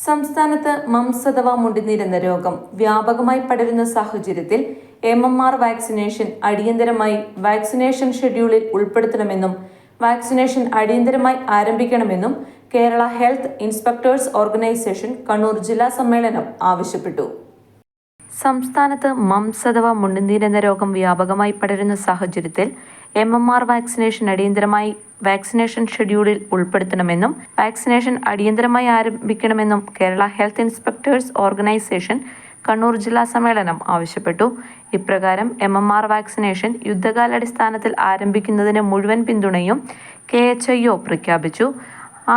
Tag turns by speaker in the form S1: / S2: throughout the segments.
S1: സംസ്ഥാനത്ത് മംസ് അഥവാ മുണ്ടിനീര് എന്ന രോഗം വ്യാപകമായി പടരുന്ന സാഹചര്യത്തിൽ എം എം ആർ വാക്സിനേഷൻ അടിയന്തരമായി വാക്സിനേഷൻ ഷെഡ്യൂളിൽ ഉൾപ്പെടുത്തണമെന്നും വാക്സിനേഷൻ അടിയന്തരമായി ആരംഭിക്കണമെന്നും Kerala health inspectors organisation Kannur ജില്ലാ സമ്മേളനം ആവശ്യപ്പെട്ടു. സംസ്ഥാനത്ത് മംസ് അഥവാ മുണ്ടുനീര് എന്ന രോഗം വ്യാപകമായി പടരുന്ന സാഹചര്യത്തിൽ എം എം ആർ വാക്സിനേഷൻ അടിയന്തരമായി വാക്സിനേഷൻ ഷെഡ്യൂളിൽ ഉൾപ്പെടുത്തണമെന്നും വാക്സിനേഷൻ അടിയന്തരമായി ആരംഭിക്കണമെന്നും Kerala health inspectors organisation Kannur ജില്ലാ സമ്മേളനം ആവശ്യപ്പെട്ടു. ഇപ്രകാരം എം എം ആർ വാക്സിനേഷൻ യുദ്ധകാലാടിസ്ഥാനത്തിൽ ആരംഭിക്കുന്നതിന് മുഴുവൻ പിന്തുണയും കെ എച്ച് ഐ ഒ പ്രഖ്യാപിച്ചു.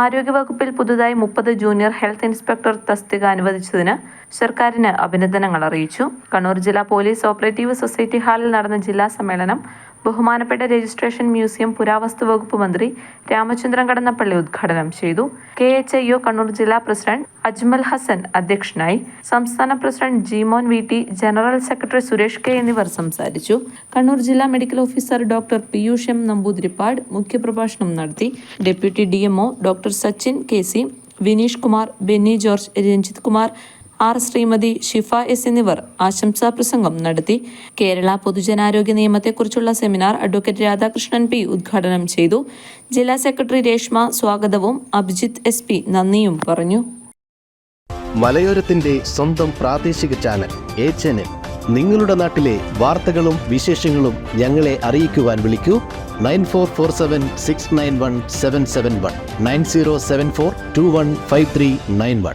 S1: ആരോഗ്യവകുപ്പിൽ പുതുതായി മുപ്പത് ജൂനിയർ ഹെൽത്ത് ഇൻസ്പെക്ടർ തസ്തിക അനുവദിച്ചതിന് സർക്കാരിന് അഭിനന്ദനങ്ങൾ അറിയിച്ചു. കണ്ണൂർ ജില്ലാ പോലീസ് ഓപ്പറേറ്റീവ് സൊസൈറ്റി ഹാളിൽ നടന്ന ജില്ലാ സമ്മേളനം ബഹുമാനപ്പെട്ട രജിസ്ട്രേഷൻ മ്യൂസിയം പുരാവസ്തു വകുപ്പ് മന്ത്രി രാമചന്ദ്രൻ കടന്നപ്പള്ളി ഉദ്ഘാടനം ചെയ്തു. K H I O Kannur ജില്ലാ പ്രസിഡന്റ് അജ്മൽ ഹസൻ അധ്യക്ഷനായി സംസ്ഥാന president Jimon V T general secretary Suresh K എന്നിവർ സംസാരിച്ചു. കണ്ണൂർ ജില്ലാ medical officer doctor Piyush M Namboothiripad മുഖ്യപ്രഭാഷണം നടത്തി. Deputy D M O doctor Sachin K C Vineesh Kumar Benny George Ranjith Kumar R Shrimati Shifa S എന്നിവർ ആശംസാ പ്രസംഗം നടത്തി. കേരള പൊതുജനാരോഗ്യ നിയമത്തെക്കുറിച്ചുള്ള സെമിനാർ അഡ്വക്കേറ്റ് രാധാകൃഷ്ണൻ പി ഉദ്ഘാടനം ചെയ്തു. ജില്ലാ സെക്രട്ടറി രേഷ്മ സ്വാഗതവും അഭിജിത്ത് എസ് പി നന്ദിയും പറഞ്ഞു.
S2: മലയോരത്തിന്റെ സ്വന്തം പ്രാദേശിക ചാനൽ എ ചാനൽ. നിങ്ങളുടെ നാട്ടിലെ വാർത്തകളും വിശേഷങ്ങളും ഞങ്ങളെ അറിയിക്കുവാൻ വിളിക്കൂ. Nine four four seven six nine one seven seven one. Nine zero seven four two one five three nine one.